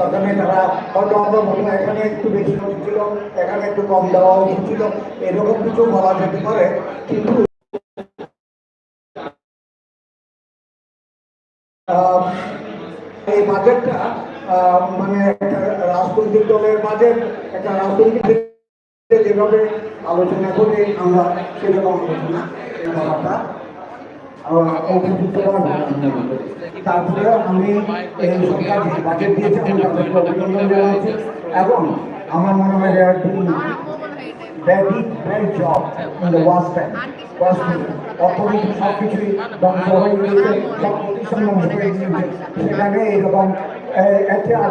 দরকার তারা হয়তো আমরা মনে হয় এখানে একটু বেশি ছিল, এখানে একটু কম দেওয়া উচিত ছিল, এরকম কিছু বলা যেতে পারে। কিন্তু এই বাজেটটা মানে একটা রাজনৈতিক দলের বাজেট, একটা রাজনৈতিক যেভাবে আলোচনা করি আমরা, সেরকম আলোচনা করাটা আহ, উপযুক্ত করা হবে না। তারপরে আমি সরকার বাজেট দিয়েছে এবং আমার মনে হয় very great job in the last time last সেখানে এইরকম এ- এতে আর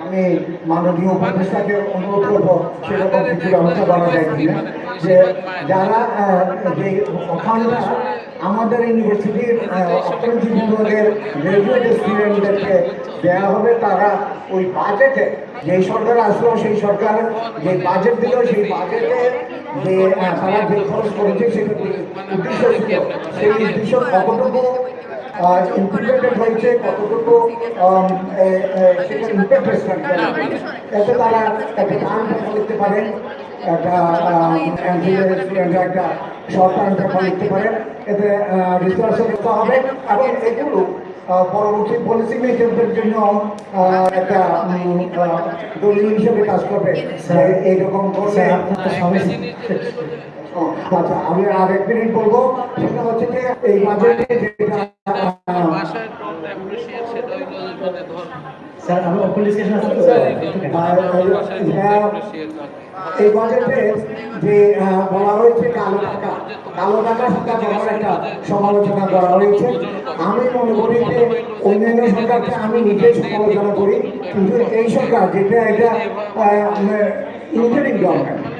আমি মাননীয় উপদেষ্টাকে অনুরোধ করব সেরকম কিছু ব্যবস্থা করা যায় কিনা যে যারা যে ওখানটা আমাদের ইউনিভার্সিটির আহ, অর্থনীতি বিভাগের গ্রাজুয়েট স্টুডেন্টদেরকে দেওয়া হবে তারা ওই বাজেটে যেই সরকার আসলো সেই সরকার যে বাজেট দিল সেই বাজেটে যে তারা যে খরচ করেছে সেটা উদ্দেশ্য ছিল। সেই উদ্দেশ্য কতটুকু ইমপ্লিমেন্টেড হয়েছে কতটুকু এ, এতে তারা একটা পেপার লিখতে পারেন একটা স্টুডেন্ট একটা শর্ট টার্ম লিখতে পারেন। এতে রিসার্চ করতে হবে। এবং এগুলো পরবর্তী পলিসি মেকারদের জন্য একটা দলিল হিসেবে কাজ করবে। এইরকম করলে ও, আচ্ছা আমি আর এক মিনিট বলব সেটা হচ্ছে যে এই মানে স্যার আমি পুলিশ আছে তো আর, ভাষায় টোন অ্যাপ্রিসিয়েট এই বাজেটে যে বলা হয়েছে কালো টাকা কালো টাকা সাথে আমার একটা সমালোচনা করা হয়েছে। আমি মনে করি যে অন্যান্য সরকারকে আমি নিজেই সমালোচনা করি কিন্তু এই সরকার যেটা এটা ইন্টারিং গভর্নমেন্ট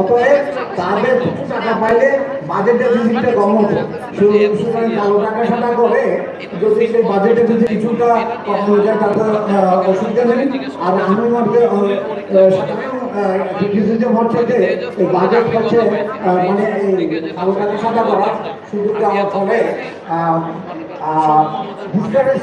অতএব তাদের কিছু টাকা পাইলে বাজেট ডেফিসিটটা কম হতো। সুতরাং কালো টাকা সাদা করে যদি সেই বাজেটে যদি কিছুটা কমানো যায় তাতে অসুবিধা নেই। আর আমি মনে করি ডিসিশন হচ্ছে যে বাজেট হচ্ছে মানে কালো টাকা সাদা করা শুধু দেওয়ার ফলে ডিসকারেজ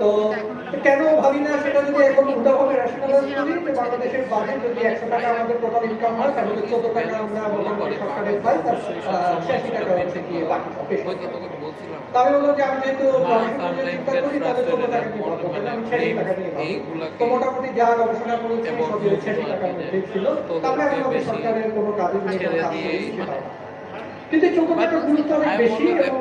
তো কেন ভাবি না সেটা যদি এখন উল্টাভাবে রেশনালাইজ করি যে বাংলাদেশের বাজেট যদি একশো টাকা আমাদের টোটাল ইনকাম হয় তাহলে চোদ্দ টাকা আমরা মোটামুটি সরকারের পাই তার ছিয়াশি টাকা হচ্ছে গিয়ে বাকি হয়তো তোকে বলছিলাম। তা আমি বললাম যে আমি যেহেতু চিন্তা করি তাহলে চোদ্দ টাকা নিয়ে ভাববো আমি ছিয়াশি টাকা নিয়ে তো মোটামুটি যা গবেষণা করেছি সবই ছিয়াশি টাকার মধ্যে ছিল। তারপরে আমি সরকারের কোনো কাজে নিয়ে কাজ করেছি। কিন্তু টাকার গুরুত্ব অনেক বেশি এবং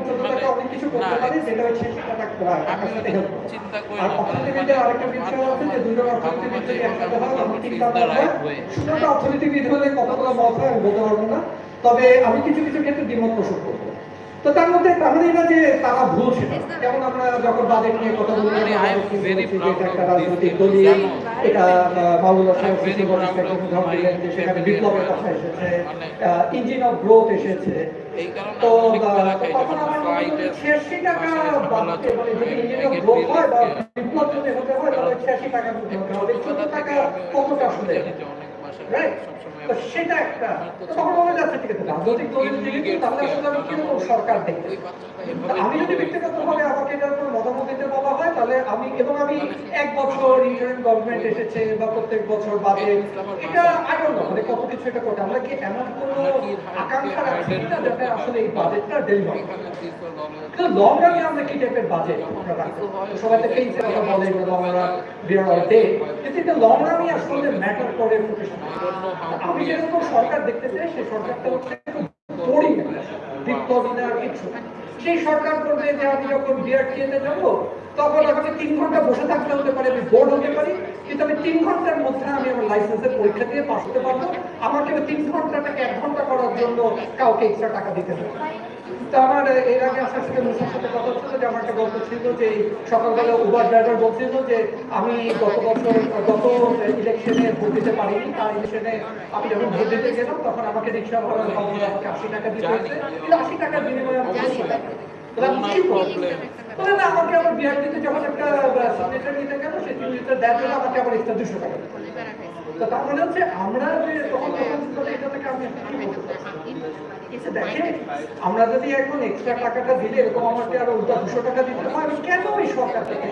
অনেক কিছু করতে পারে যেটা হচ্ছে ছিয়াশি টাকা টাকার সাথে হেল্প করে চিন্তা করি আর অর্থনীতিবিদের আরেকটা বিষয় আছে যে দুজন অর্থনীতিবিদ যদি একসাথে হয় তখন চিন্তা হয় শুধুটা অর্থনীতিবিদ হলে কতগুলো মত হয় আমি বলতে পারব না। তবে আমি কিছু কিছু ক্ষেত্রে দ্বিমত পোষণ করব তো তার মধ্যে মানে এটা যে তারা ভুল সেটা যেমন আমরা যখন বাজেট নিয়ে কথা বলি মানে একটা রাজনৈতিক জানো। এটা মামুল্লাহ সাহেব দিলেন যে সেখানে বিপ্লবের কথা এসেছে ইঞ্জিন অফ গ্রোথ এসেছে তো তখন আমার ছিয়াশি টাকা. বিপ্লব যদি হতে হয় তাহলে ছিয়াশি টাকা হবে চোদ্দ টাকা কতটা আসলে জানি যে অনেক বাসায় রাইট সবসময় তো সেটা একটা তখন মনে যাচ্ছে ঠিক আছে রাজনৈতিক দলের দিকে তাহলে আসলে আমি কীরকম সরকার দেখতে ওই বাচ্চাটা তা এভাবে আমি যদি ব্যক্তিগতভাবে আমাকে এটার উপর মতামত দিতে বলা হয় তাহলে আমি এবং আমি এক বছর ইন্টারিম গভর্নমেন্ট এসেছে বা প্রত্যেক বছর বাজে এটা মানে কত কিছু এটা করতে আমরা কি এমন কোনো আকাঙ্ক্ষা রাখছি না যাতে আসলে এই বাজেটটা ডেলিভার কিন্তু লং আমরা কি টাইপের বাজেট আমরা সবাই তো এই কথা বলে আমরা বিয়ার অল ডে কিন্তু এটা লং আসলে ম্যাটার করে আমি যেরকম সরকার দেখতে চাই সেই সরকারটা হচ্ছে বোরিং বিপ্লবী কিছু সেই সরকার করবে যে আমি যখন বিআরটিএতে যাব, তখন আমাকে তিন ঘণ্টা বসে থাকতে হতে পারে, আমি বোর্ড হতে পারি। কিন্তু আমি তিন ঘণ্টার মধ্যে আমি আমার লাইসেন্সের পরীক্ষা দিয়ে পাস করতে পারব। আমাকে ওই তিন ঘন্টাটাকে এক ঘণ্টা করার জন্য কাউকে এক্সট্রা টাকা দিতে হবে আমার এর আগে আজকে মুসার সাথে কথা হচ্ছিল যে আমার একটা গল্প ছিল যে সকালবেলা উবার ড্রাইভার বলছিল যে আমি গত বছর, গত ইলেকশনে ভোট দিতে পারিনি, তার ইলেকশনে আমি যখন ভোট দিতে গেলাম তখন আমাকে রিক্সা ভাড়া আমাকে আশি টাকা দিতে হয়েছে। আশি টাকার বিনিময়ে আমি আমাকে আমার যখন একটা সিগনেচার নিতে গেল, সেই সিগনেচার জন্য আমাকে আবার এক্সট্রা দুশো টাকা তো তার মানে হচ্ছে আমরা যে তখন এটা থেকে আমি? দেখে আমরা যদি এখন এক্সট্রা টাকাটা দিলে এরকম আমাকে আরও উল্টা দুশো টাকা দিতে হয়, কেন ওই সরকার থেকে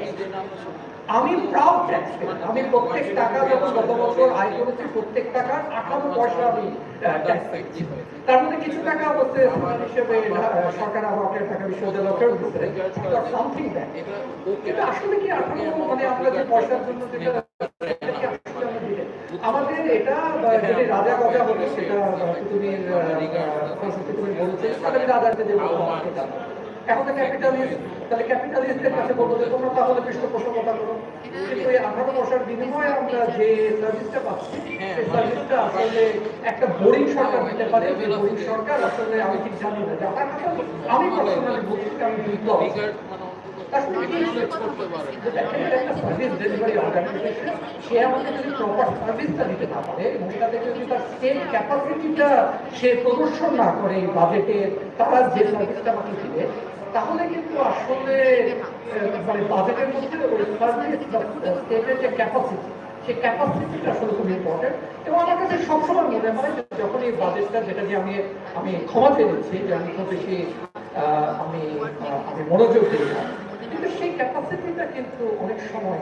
আমি প্রাউড ট্যাক্স আমি প্রত্যেক টাকা যখন গত বছর আয় করেছি প্রত্যেক টাকার আঠারো পয়সা আমি ট্যাক্স পেয়েছি তার মধ্যে কিছু টাকা অবশ্যই সরকার হিসেবে সরকার আমাকে ঢাকা বিশ্ববিদ্যালয় ফেরত সামথিং দ্যাট কিন্তু আসলে কি আঠারো মানে আমরা যে পয়সার জন্য যেটা আমরা? আমাদের এটা যদি রাজা কথা হতো সেটা তুমি সংস্কৃতি তুমি বলছে তাহলে রাজাকে দেবো। এখন তো ক্যাপিটালিস্ট তাহলে ক্যাপিটালিস্টদের কাছে বলব যে তোমরা তাহলে পৃষ্ঠপোষকতা করো। কিন্তু এই আঠারো বছর বিনিময়ে আমরা যে সার্ভিসটা পাচ্ছি সেই সার্ভিসটা আসলে একটা বোরিং সরকার দিতে পারে যে বোরিং সরকার আসলে আমি ঠিক জানি না। যে আমার আমি পার্সোনালি বলছি আমি মানে সে আমাকে যদি প্রপার সার্ভিসটা দিতে না পারে এবং তাদের যদি তার সেম ক্যাপাসিটিটা সে প্রদর্শন না করে এই বাজেটে তারা যে সার্ভিসটা আমাকে দিবে তাহলে কিন্তু আসলে মানে বাজেটের মধ্যে সার্ভিস যে ক্যাপাসিটি সেই ক্যাপাসিটিটা আসলে খুব ইম্পর্টেন্ট এবং আমার কাছে সবসময় মনে হয় যখন এই বাজেটটা যেটা যে আমি আমি ক্ষমা পেয়ে দিচ্ছি যে আমি খুব বেশি আমি আমি মনোযোগ দিই না, কিন্তু সেই ক্যাপাসিটিটা কিন্তু অনেক সময়।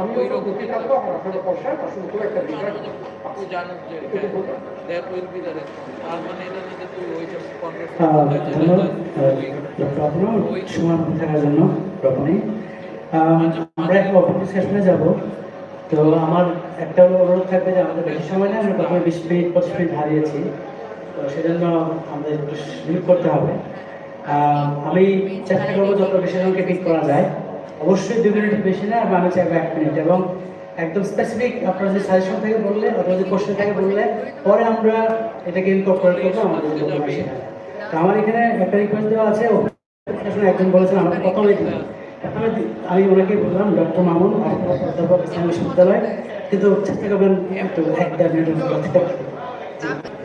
আমিও দুঃখী থাকব আমার আসলে পয়সার আসলে খুব একটা আপনি জানেন যে দ্যাট উইল বি দ্য তার মানে এটা না যে তুই ওই আপনার সময় থাকার জন্য রকমই আমরা এখন যাব। তো আমার একটা অনুরোধ থাকবে যে আমাদের বেশি সময় নেই আমরা প্রথমে বিশ মিনিট পঁচিশ মিনিট হারিয়েছি। তো সেজন্য আমাদের একটু লিমিট করতে হবে। আমি চেষ্টা করব যত বেশি জনকে পিক করা যায়। অবশ্যই দুই মিনিট বেশি না, আমি চাইব এক মিনিট এবং একদম স্পেসিফিক আপনার যে সাজেশন থেকে বললে অথবা যে কোশ্চেন থেকে বললে পরে আমরা এটাকে ইনকর্পোরেট করব, আমাদের যে বক্তব্য সেখানে। তো আমার এখানে একটা রিকোয়েস্ট দেওয়া আছে একজন বলেছেন, আমাকে প্রথমে আমি ওনাকে বললাম, ডক্টর মামুন, অধ্যাপক ইসলাম বিশ্ববিদ্যালয় কিন্তু চেষ্টা করবেন একটু এক দেড়। জি।